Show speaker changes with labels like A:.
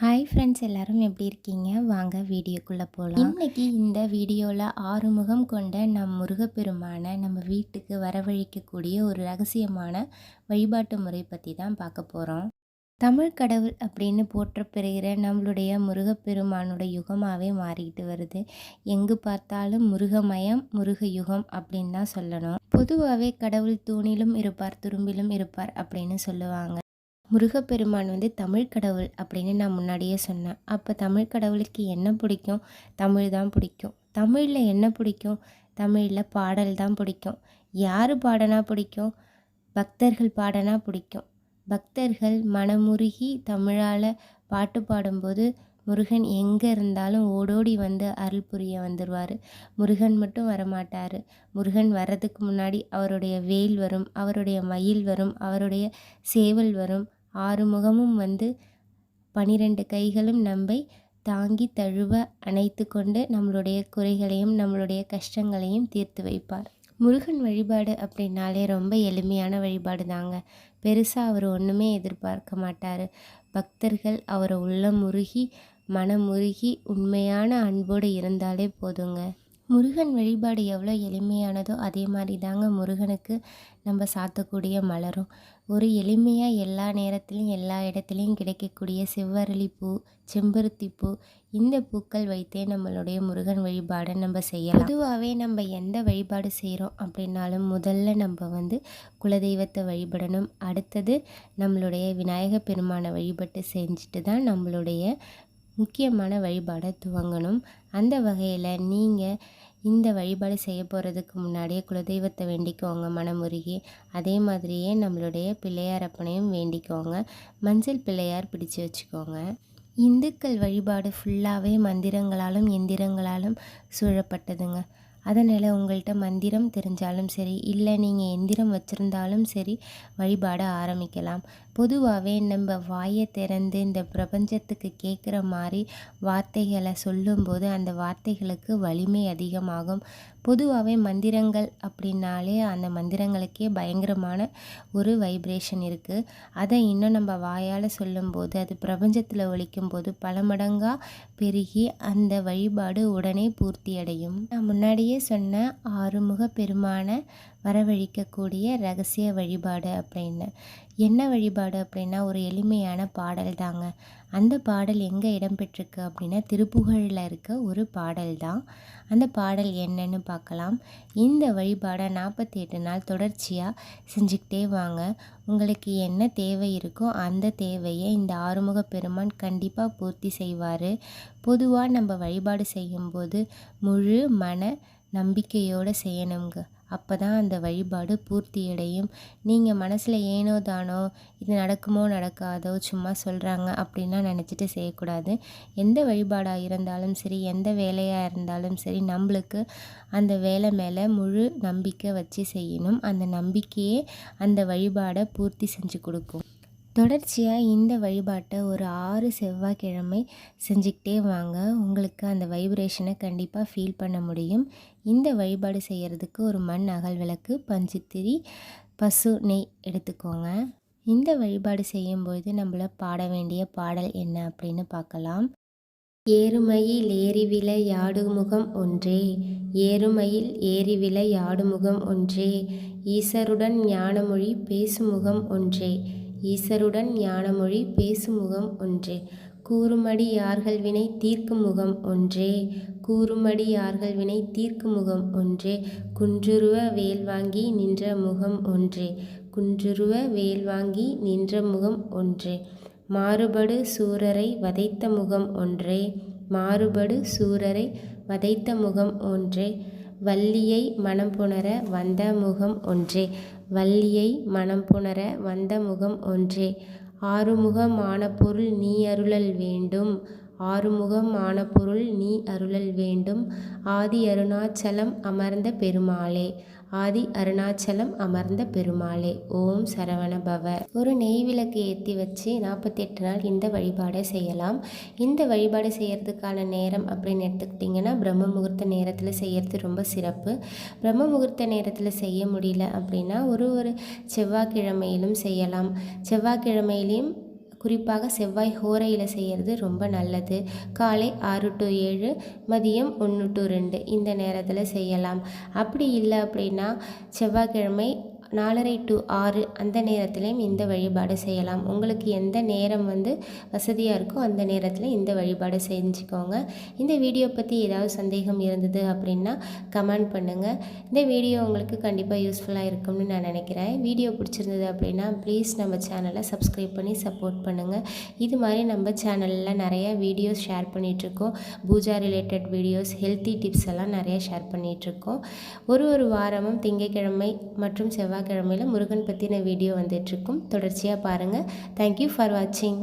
A: Hi friends எல்லாரும் எப்படி இருக்கீங்க? வாங்க வீடியோக்குள்ளே போகலாம் இன்னைக்கு இந்த வீடியோவில் ஆறுமுகம் கொண்ட நம் முருகப்பெருமானை நம்ம வீட்டுக்கு வரவழைக்கக்கூடிய ஒரு ரகசியமான வழிபாட்டு முறை பற்றி தான் பார்க்க போகிறோம் தமிழ் கடவுள் அப்படின்னு போற்றப்பெறுகிற நம்மளுடைய முருகப்பெருமானோட யுகமாகவே மாறிக்கிட்டு வருது. எங்கு பார்த்தாலும் முருகமயம் முருக யுகம் அப்படின்னு தான் சொல்லணும். பொதுவாகவே கடவுள் தூணிலும் இருப்பார் துரும்பிலும் இருப்பார் அப்படின்னு சொல்லுவாங்க. முருகப்பெருமான் வந்து தமிழ் கடவுள் அப்படின்னு நான் முன்னாடியே சொன்னேன். அப்போ தமிழ் கடவுளுக்கு என்ன பிடிக்கும்? தமிழ் தான் பிடிக்கும். தமிழில் என்ன பிடிக்கும்? தமிழில் பாடல் தான் பிடிக்கும். யார் பாடனா பிடிக்கும்? பக்தர்கள் பாடனா பிடிக்கும். பக்தர்கள் மனமுருகி தமிழால் பாட்டு பாடும்போது முருகன் எங்கே இருந்தாலும் ஓடோடி வந்து அருள் புரிய வந்துடுவார் முருகன் மட்டும் வரமாட்டார். முருகன் வர்றதுக்கு முன்னாடி அவருடைய வேல் வரும் அவருடைய மயில் வரும் அவருடைய சேவல் வரும் ஆறு முகமும் வந்து பனிரெண்டு கைகளும் நம்மை தாங்கி தழுவ அணைத்து கொண்டு நம்மளுடைய குறைகளையும் நம்மளுடைய கஷ்டங்களையும் தீர்த்து வைப்பார். முருகன் வழிபாடு அப்படின்னாலே ரொம்ப எளிமையான வழிபாடு தாங்க பெருசாக அவர் ஒன்றுமே எதிர்பார்க்க மாட்டார். பக்தர்கள் அவரை உள்ளம் முருகி மனமுருகி உண்மையான அன்போடு இருந்தாலே போதுங்க. முருகன் வழிபாடு எவ்வளோ எளிமையானதோ அதே மாதிரி தாங்க முருகனுக்கு நம்ம சாத்தக்கூடிய மலரும். ஒரு எளிமையாக எல்லா நேரத்துலையும் எல்லா இடத்துலையும் கிடைக்கக்கூடிய செவ்வரளி பூ செம்பருத்தி பூ இந்த பூக்கள் வைத்தே நம்மளுடைய முருகன் வழிபாடை நம்ம செய்யலாம். பொதுவாகவே நம்ம எந்த வழிபாடு செய்கிறோம் அப்படின்னாலும் முதல்ல நம்ம வந்து குலதெய்வத்தை வழிபடணும். அடுத்தது நம்மளுடைய விநாயக பெருமானை வழிபட்டு செஞ்சுட்டு தான் நம்மளுடைய முக்கியமான வழிபாடை துவங்கணும். அந்த வகையில் நீங்கள் இந்த வழிபாடு செய்ய போகிறதுக்கு முன்னாடியே குலதெய்வத்தை வேண்டிக்கோங்க மனமுருகி. அதே மாதிரியே நம்மளுடைய பிள்ளையாரப்பனையும் வேண்டிக்கோங்க. மஞ்சள் பிள்ளையார் பிடிச்சு வச்சுக்கோங்க. இந்துக்கள் வழிபாடு ஃபுல்லாகவே மந்திரங்களாலும் எந்திரங்களாலும் சூழப்பட்டதுங்க. அதனால் உங்கள்கிட்ட மந்திரம் தெரிஞ்சாலும் சரி இல்லை நீங்கள் எந்திரம் வச்சுருந்தாலும் சரி வழிபாட ஆரம்பிக்கலாம். பொதுவாகவே நம்ம வாயை திறந்து இந்த பிரபஞ்சத்துக்கு கேட்குற மாதிரி வார்த்தைகளை சொல்லும்போது அந்த வார்த்தைகளுக்கு வலிமை அதிகமாகும். பொதுவாகவே மந்திரங்கள் அப்படின்னாலே அந்த மந்திரங்களுக்கே பயங்கரமான ஒரு வைப்ரேஷன் இருக்குது அதை இன்னும் நம்ம வாயால் சொல்லும்போது அது பிரபஞ்சத்தில் ஒழிக்கும் போது பல மடங்காக பெருகி அந்த வழிபாடு உடனே பூர்த்தி அடையும் நான் முன்னாடியே சொன்ன ஆறுமுக பெருமான வரவழிக்கக்கூடிய ரகசிய வழிபாடு அப்படின்னு. என்ன வழிபாடு அப்படின்னா ஒரு எளிமையான பாடல் தாங்க. அந்த பாடல் எங்கே இடம்பெற்றிருக்கு அப்படின்னா திருப்புகழில் இருக்க ஒரு பாடல் தான். அந்த பாடல் என்னன்னு பார்க்கலாம். இந்த வழிபாடை நாற்பத்தி எட்டு நாள் தொடர்ச்சியாக செஞ்சுக்கிட்டே வாங்க. உங்களுக்கு என்ன தேவை இருக்கோ அந்த தேவையை இந்த ஆறுமுக பெருமான் கண்டிப்பாக பூர்த்தி செய்வார். பொதுவாக நம்ம வழிபாடு செய்யும்போது முழு மன நம்பிக்கையோடு செய்யணுங்க. அப்போ தான் அந்த வழிபாடு பூர்த்தி அடையும் நீங்கள் மனசில் ஏனோ தானோ இது நடக்குமோ நடக்காதோ சும்மா சொல்கிறாங்க அப்படின்லாம் நினச்சிட்டு செய்யக்கூடாது. எந்த வழிபாடாக இருந்தாலும் சரி எந்த வேலையாக இருந்தாலும் சரி நம்மளுக்கு அந்த வேலை மேலே முழு நம்பிக்கை வச்சு செய்யணும். அந்த நம்பிக்கையே அந்த வழிபாடை பூர்த்தி செஞ்சு கொடுக்கும். தொடர்ச்சியாக இந்த வழிபாட்டை ஒரு ஆறு செவ்வாய்க்கிழமை செஞ்சுக்கிட்டே வாங்க. உங்களுக்கு அந்த வைப்ரேஷனை கண்டிப்பாக ஃபீல் பண்ண முடியும். இந்த வழிபாடு செய்கிறதுக்கு ஒரு மண் அகல் விளக்கு பஞ்சுத்திரி பசு நெய் எடுத்துக்கோங்க. இந்த வழிபாடு செய்யும்போது நம்மள பாட வேண்டிய பாடல் என்ன அப்படின்னு பார்க்கலாம். ஏறுமையில் ஏறிவில யாடுமுகம் ஒன்றே. ஏறுமையில் ஏறிவில யாடுமுகம் ஒன்றே. ஈசருடன் ஞானமொழி பேசுமுகம் ஒன்றே. ஈசருடன் ஞானமொழி பேசுமுகம் ஒன்றே. கூறுமடி யார்கள் வினை தீர்க்கும் முகம் ஒன்றே. கூறுமடி யார்கள் வினை தீர்க்கும் முகம் ஒன்றே. குன்றுருவ வேல் வாங்கி நின்ற முகம் ஒன்றே. குன்றுருவ வேல் வாங்கி நின்ற முகம் ஒன்றே. மாறுபடு சூரரை வதைத்த முகம் ஒன்றே. மாறுபடு சூரரை வதைத்த முகம் ஒன்றே. வள்ளியை மனம் புணர வந்த முகம் ஒன்றே. வள்ளியை மனம் புணர வந்த முகம் ஒன்றே. ஆறுமுகமான பொருள் நீ அருளல் வேண்டும். ஆறுமுகமான பொருள் நீ அருளல் வேண்டும். ஆதி அருணாச்சலம் அமர்ந்த பெருமாளே. ஆதி அருணாச்சலம் அமர்ந்த பெருமாளே ஓம் சரவண பவ ஒரு நெய் விளக்கு ஏற்றி வச்சு நாற்பத்தெட்டு நாள் இந்த வழிபாடை செய்யலாம். இந்த வழிபாடு செய்கிறதுக்கான நேரம் அப்படின்னு எடுத்துக்கிட்டிங்கன்னா பிரம்ம முகூர்த்த நேரத்தில் செய்கிறது ரொம்ப சிறப்பு. பிரம்ம முகூர்த்த நேரத்தில் செய்ய முடியல அப்படின்னா ஒரு ஒரு செவ்வாய்க்கிழமையிலும் செய்யலாம். செவ்வாய்க்கிழமையிலையும் குறிப்பாக செவ்வாய் ஹோரையில் செய்கிறது ரொம்ப நல்லது. காலை ஆறு டு ஏழு மதியம் ஒன்று டு ரெண்டு இந்த நேரத்தில் செய்யலாம். அப்படி இல்லை அப்படின்னா செவ்வாய்க்கிழமை நாலரை டு ஆறு அந்த நேரத்துலேயும் இந்த வழிபாடு செய்யலாம். உங்களுக்கு எந்த நேரம் வந்து வசதியாக இருக்கோ அந்த நேரத்தில் இந்த வழிபாடு செஞ்சுக்கோங்க. இந்த வீடியோ பற்றி ஏதாவது சந்தேகம் இருந்தது அப்படின்னா கமெண்ட் பண்ணுங்கள் இந்த வீடியோ உங்களுக்கு கண்டிப்பாக யூஸ்ஃபுல்லாக இருக்கும்னு நான் நினைக்கிறேன். வீடியோ பிடிச்சிருந்தது அப்படின்னா ப்ளீஸ் நம்ம சேனலை சப்ஸ்கிரைப் பண்ணி சப்போர்ட் பண்ணுங்கள் இது மாதிரி நம்ம சேனலில் நிறைய வீடியோஸ் ஷேர் பண்ணிகிட்ருக்கோம் puja related videos healthy tips எல்லாம் நிறைய ஷேர் பண்ணிகிட்ருக்கோம் ஒரு ஒரு வாரமும் திங்கட்கிழமை மற்றும் செவ்வாய் செவ்வாய்க்கிழமையில் முருகன் பற்றின வீடியோ வந்துட்டுருக்கும் தொடர்ச்சியாக பாருங்கள் தேங்க்யூ ஃபார் வாட்சிங்